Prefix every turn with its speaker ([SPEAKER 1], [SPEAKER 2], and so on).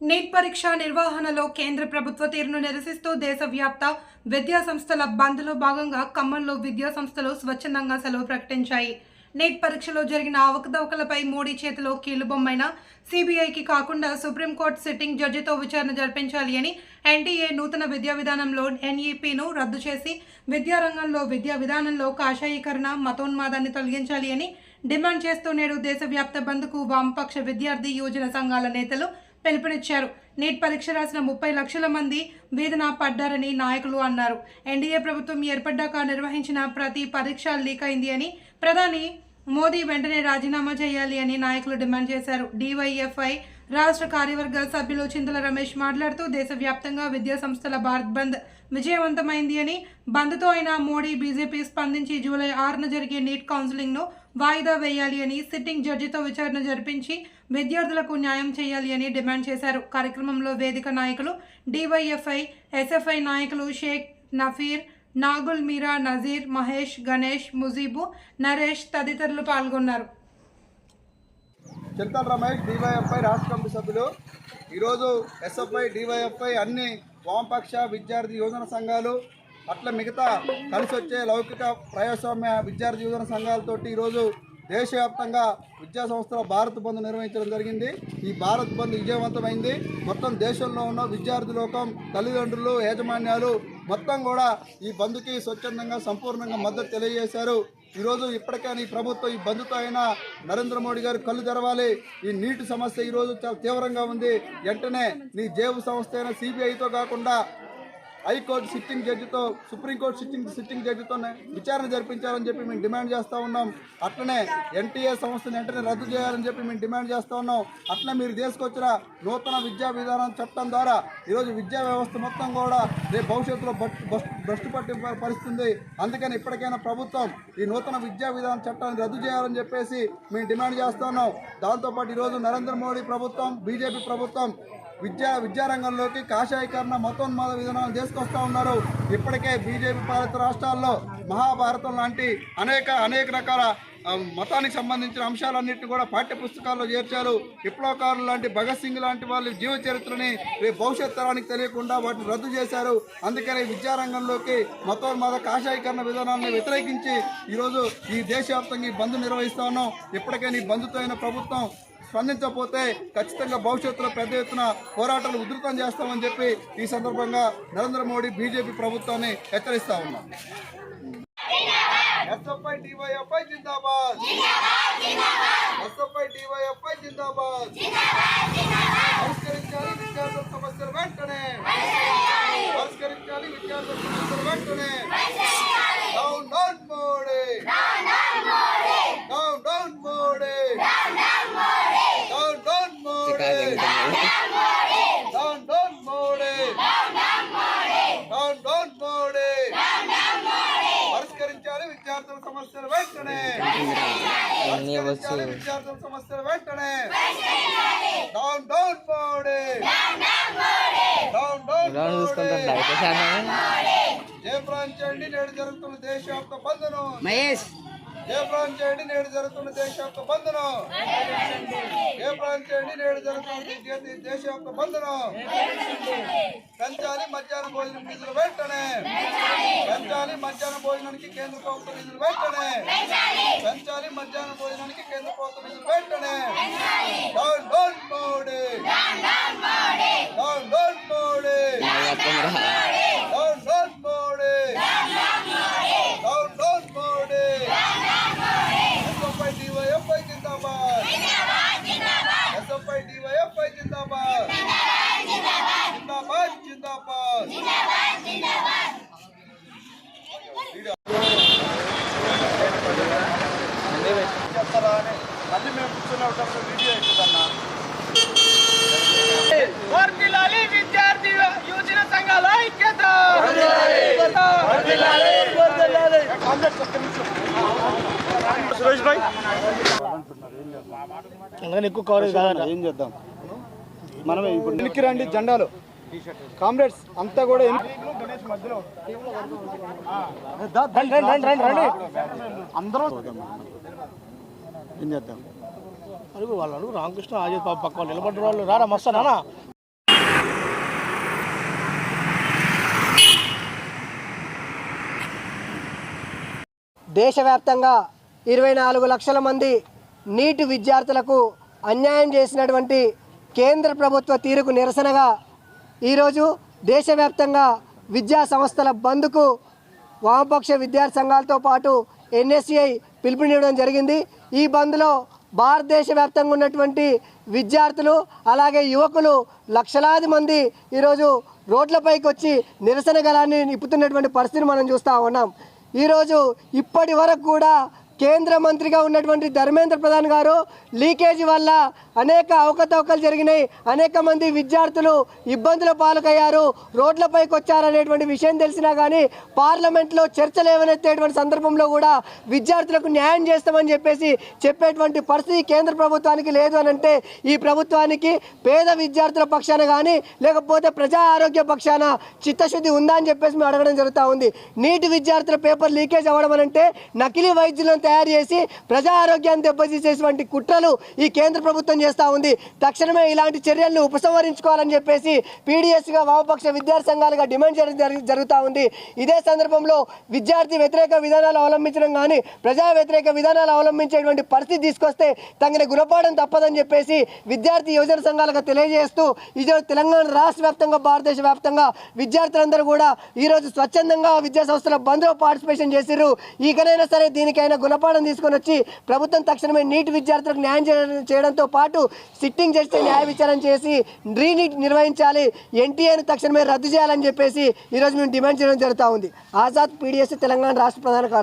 [SPEAKER 1] Neat పరీక్ష నిర్వహణలో కేంద్ర ప్రభుత్వ తీరును నిరసిస్తూ దేశవ్యాప్త విద్యా సంస్థల బంద్లో భాగంగా ఖమ్మంలో విద్యా సంస్థలు స్వచ్ఛందంగా సెలవు ప్రకటించాయి. నీట్ పరీక్షలో జరిగిన అవకతవకలపై మోడీ చేతిలో కీలుబొమ్మైన సిబిఐకి కాకుండా సుప్రీంకోర్టు సిట్టింగ్ జడ్జితో విచారణ జరిపించాలి అని ఎన్టీఏ నూతన విద్యా విధానంలో ఎన్ఈపిను రద్దు చేసి విద్యారంగంలో విద్యా విధానంలో కాషాయీకరణ మతోన్మాదాన్ని తొలగించాలి అని డిమాండ్ చేస్తూ నేడు దేశవ్యాప్త బంద్కు వామపక్ష విద్యార్థి యువజన సంఘాల నేతలు పిలుపునిచ్చారు. నీట్ పరీక్ష రాసిన ముప్పై లక్షల మంది వేదన పడ్డారని నాయకులు అన్నారు. ఎన్డీఏ ప్రభుత్వం ఏర్పడ్డాక నిర్వహించిన ప్రతి పరీక్ష లీక్ అయింది అని ప్రధాని మోదీ వెంటనే రాజీనామా చేయాలి అని నాయకులు డిమాండ్ చేశారు. డివైఎఫ్ఐ రాష్ట్ర కార్యవర్గ సభ్యులు చింతల రమేష్ మాట్లాడుతూ దేశవ్యాప్తంగా విద్యా సంస్థల భారత్ బంద్ విజయవంతమైంది అని బంద్తో అయిన మోడీ బీజేపీ స్పందించి జూలై ఆరున జరిగే నీట్ కౌన్సిలింగ్ను వాయిదా వేయాలి అని సిట్టింగ్ జడ్జితో విచారణ జరిపించి విద్యార్థులకు న్యాయం చేయాలి అని డిమాండ్ చేశారు. కార్యక్రమంలో వేదిక నాయకులు డివైఎఫ్ఐ ఎస్ఎఫ్ఐ నాయకులు షేక్ నఫీర్ నాగుల్ మీరా నజీర్ మహేష్ గణేష్ ముజీబు నరేష్ తదితరులు పాల్గొన్నారు.
[SPEAKER 2] చింతన్ రమేష్ డివైఎఫ్ఐ రాష్ట్ర కమిటీ సభ్యులు. ఈరోజు ఎస్ఎఫ్ఐ డివైఎఫ్ఐ అన్ని వామపక్ష విద్యార్థి యువజన సంఘాలు అట్లా మిగతా కలిసి వచ్చే లౌకిక ప్రజాస్వామ్య విద్యార్థి యువజన సంఘాలతోటి ఈరోజు దేశవ్యాప్తంగా విద్యా సంస్థల భారత్ బంద్ నిర్వహించడం జరిగింది. ఈ భారత్ బంద్ విజయవంతమైంది. మొత్తం దేశంలో ఉన్న విద్యార్థి లోకం తల్లిదండ్రులు యాజమాన్యాలు మొత్తం కూడా ఈ బంద్కి స్వచ్ఛందంగా సంపూర్ణంగా మద్దతు తెలియజేశారు. ఈరోజు ఇప్పటికైనా ఈ ప్రభుత్వం ఈ బంధుతో అయినా నరేంద్ర మోడీ గారు కళ్ళు తెరవాలి. ఈ నీటి సమస్య ఈరోజు చాలా తీవ్రంగా ఉంది. వెంటనే నీ జేబు సంస్థ అయినా సిబిఐతో కాకుండా హైకోర్టు సిట్టింగ్ జడ్జితో సుప్రీంకోర్టు సిట్టింగ్ సిట్టింగ్ జడ్జితో విచారణ జరిపించాలని చెప్పి మేము డిమాండ్ చేస్తూ ఉన్నాం. అట్లనే ఎన్టీఏ సంస్థను వెంటనే రద్దు చేయాలని చెప్పి మేము డిమాండ్ చేస్తూ ఉన్నాం. అట్లనే మీరు తీసుకొచ్చిన నూతన విద్యా విధానం చట్టం ద్వారా ఈరోజు విద్యా వ్యవస్థ మొత్తం కూడా రేపు భవిష్యత్తులో బట్- భ్రష్టు పట్టి పరిస్థితుంది. అందుకని ఇప్పటికైనా ప్రభుత్వం ఈ నూతన విద్యా విధాన చట్టాన్ని రద్దు చేయాలని చెప్పేసి మేము డిమాండ్ చేస్తున్నాం. దాంతోపాటు ఈరోజు నరేంద్ర మోడీ ప్రభుత్వం బీజేపీ ప్రభుత్వం విద్యా విద్యారంగంలోకి కాషాయీకరణ మతోన్మాద విధానాలు తీసుకొస్తూ ఉన్నారు. ఇప్పటికే బీజేపీ పాలిత రాష్ట్రాల్లో మహాభారతం లాంటి అనేక అనేక రకాల మతానికి సంబంధించిన అంశాలన్నింటినీ కూడా పాఠ్య పుస్తకాల్లో చేర్చారు. విప్లవకారులు లాంటి భగత్ సింగ్ లాంటి వాళ్ళ జీవ చరిత్రని రేపు భవిష్యత్ తరానికి తెలియకుండా వాటిని రద్దు చేశారు. అందుకని విద్యారంగంలోకి మతోన్మాద కాషాయీకరణ విధానాన్ని వ్యతిరేకించి ఈరోజు ఈ దేశవ్యాప్తంగా ఈ బంద్ నిర్వహిస్తా ఉన్నాం. ఇప్పటికైనా ఈ బంద్తో అయిన ప్రభుత్వం స్పందించకపోతే ఖచ్చితంగా భవిష్యత్తులో పెద్ద ఎత్తున పోరాటాలు ఉధృతం చేస్తామని చెప్పి ఈ సందర్భంగా నరేంద్ర మోడీ బీజేపీ ప్రభుత్వాన్ని హెచ్చరిస్తా ఉన్నాం. ఎస్ఎఫ్ఐ డివైఎఫ్ఐ జిందాబాద్ ఎస్ఎఫ్ఐ డివైఎఫ్ఐ జిందాబాద్ పరిష్కరించాలి విద్యార్థుల సమస్యలు వెంటనే పరిష్కరించాలి విద్యార్థుల సమస్యలు వెంటనే down down Modi down down Modi down down Modi down down Modi down down Modi పరిష్కరించాలి విద్యార్థుల సమస్యలు వెంటనే. విద్యార్థుల సమస్యలు వెంటనే. Down down Modi down down Modi జయప్రాంచండి నేడు జరుగుతున్న దేశవ్యాప్త బంధను.
[SPEAKER 3] మహేష్.
[SPEAKER 2] జయప్రాంచండి నేడు జరుగుతున్న దేశవ్యాప్త బంధను? జయప్రాంచండి నేడు జరుగుతున్న దే- దేశవ్యాప్త బంధను? పెంచాలి మధ్యాహ్న భోజనం నిధులు వెంటనే. పెంచాలి మధ్యాహ్న భోజనానికి కేంద్ర ప్రభుత్వ నిధులు వెంటనే. పెంచాలి మధ్యాహ్న భోజనానికి కేంద్ర ప్రభుత్వ నిధులు వెంటనే. Down down Modi. Down down Modi down down Modi down down Modi SFI DYFI జిందాబాద్ ఎస్ఎఫ్ఐ డివైఎఫ్ఐ జిందాబాద్ జిందాబాద్ జిందాబాద్ చెప్తారా అని మళ్ళీ మేము కూర్చునే ఉన్నప్పుడు వీడియో ఎక్కుదన్నా
[SPEAKER 4] వర్ధిల్లాలి విద్యార్థి యువజన సంఘాల ఐక్యత.
[SPEAKER 2] సురేష్ భాయ్.
[SPEAKER 5] అందుకని ఎక్కువ కవరేజ్ కాదట
[SPEAKER 2] ఏం చేద్దాం? మనమే ఇప్పుడు రండి జెండాలు. కామ్రేడ్స్ అంతా కూడా ఏం చేద్దాం?
[SPEAKER 5] అడుగు వాళ్ళు అడుగు రామకృష్ణ ఆజీ పక్క వాళ్ళు నిలబడ్డ వాళ్ళు. రారా మస్తా
[SPEAKER 3] దేశవ్యాప్తంగా ఇరవై నాలుగు లక్షల మంది నీటి విద్యార్థులకు అన్యాయం చేసినటువంటి కేంద్ర ప్రభుత్వ తీరుకు నిరసనగా ఈరోజు దేశవ్యాప్తంగా విద్యా సంస్థల బంద్కు వామపక్ష విద్యార్థి సంఘాలతో పాటు ఎన్ఎస్సిఐ పిలుపునివ్వడం జరిగింది. ఈ బంద్లో భారతదేశ వ్యాప్తంగా ఉన్నటువంటి విద్యార్థులు అలాగే యువకులు లక్షలాది మంది ఈరోజు రోడ్లపైకి వచ్చి నిరసన గలాన్ని నిప్పుతున్నటువంటి పరిస్థితిని మనం చూస్తూ ఉన్నాం. ఈరోజు ఇప్పటి వరకు కూడా కేంద్ర మంత్రిగా ఉన్నటువంటి ధర్మేంద్ర ప్రధాన్ గారు లీకేజీ వల్ల అనేక అవకతవకలు జరిగినాయి. అనేక మంది విద్యార్థులు ఇబ్బందుల పాలకయ్యారు రోడ్లపైకి వచ్చారనేటువంటి విషయం తెలిసినా కానీ పార్లమెంట్లో చర్చలు ఏమనెత్తేటువంటి సందర్భంలో కూడా విద్యార్థులకు న్యాయం చేస్తామని చెప్పేసి చెప్పేటువంటి పరిస్థితి కేంద్ర ప్రభుత్వానికి లేదు అని అంటే ఈ ప్రభుత్వానికి పేద విద్యార్థుల పక్షాన కానీ లేకపోతే ప్రజా ఆరోగ్య పక్షాన చిత్తశుద్ధి ఉందా అని చెప్పేసి మేము అడగడం జరుగుతూ ఉంది. నీటి విద్యార్థుల పేపర్ లీకేజ్ అవ్వడం అని అంటే నకిలీ వైద్యులను తయారు చేసి ప్రజా ఆరోగ్యాన్ని దెబ్బతీసేటువంటి కుట్రలు ఈ కేంద్ర ప్రభుత్వం చేస్తూ ఉంది. తక్షణమే ఇలాంటి చర్యలను ఉపసంహరించుకోవాలని చెప్పేసి పీడిఎస్గా వామపక్ష విద్యార్థి సంఘాలుగా డిమాండ్ చేయడం జరుగుతూ ఉంది. ఇదే సందర్భంలో విద్యార్థి వ్యతిరేక విధానాలు అవలంబించడం కానీ ప్రజా వ్యతిరేక విధానాలు అవలంబించేటువంటి పరిస్థితి తీసుకొస్తే తగిన గుణపాఠం తప్పదని చెప్పేసి విద్యార్థి యువజన సంఘాలుగా తెలియజేస్తూ ఈరోజు తెలంగాణ రాష్ట్ర వ్యాప్తంగా భారతదేశ వ్యాప్తంగా విద్యార్థులందరూ కూడా ఈరోజు స్వచ్ఛందంగా విద్యా సంస్థల బంద్లో పార్టిసిపేషన్ చేసిర్రు. ఈకనైనా సరే దీనికైనా గుణపాఠం తీసుకొని వచ్చి ప్రభుత్వం తక్షణమే నీటి విద్యార్థులకు న్యాయం చేయడంతో పాటు పాటు సిట్టింగ్ జడ్జితో న్యాయ విచారణ చేసి రీనీట్ నిర్వహించాలి ఎన్టీఏను తక్షణమే రద్దు చేయాలని చెప్పేసి ఈరోజు మేము డిమాండ్ చేయడం జరుగుతూ ఉంది. ఆజాద్ పీడిఎస్ తెలంగాణ రాష్ట్ర ప్రధాన కార్యదర్శి.